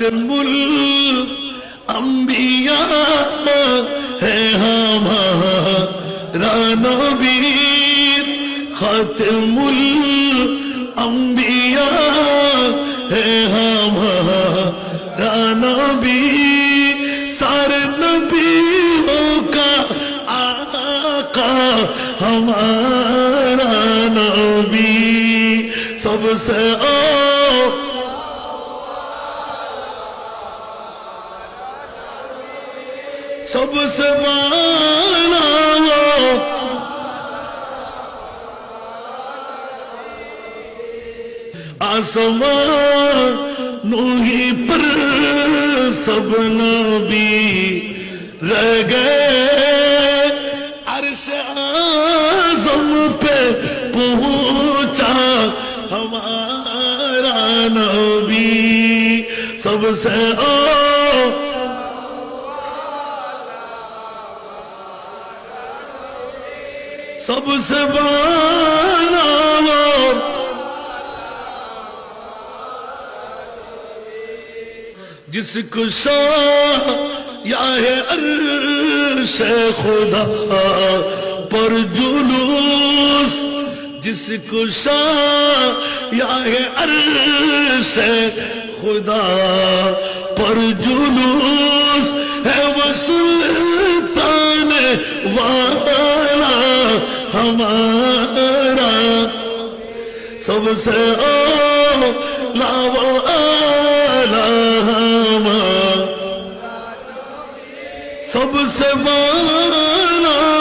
খতমুল আম্বিয়া হে হামারা নবী খতমুল আম্বিয়া হে হামারা নবী সারে নবী হো কা আকা हमारा नबी सबसे ओ सबसे बाना आसमा नूही पर सब नबी रह गए अर्श आजम पे पहुंचा हमारा नबी सबसे और سب سے بانا وہ جس کو شاہ یا ہے عرش خدا پر جلوس جس کو شاہ یا ہے عرش خدا پر جلوس ہے وہ سلطان وہاں ہمارا سب سے او لاو آلہ ہمارا سب سے بالا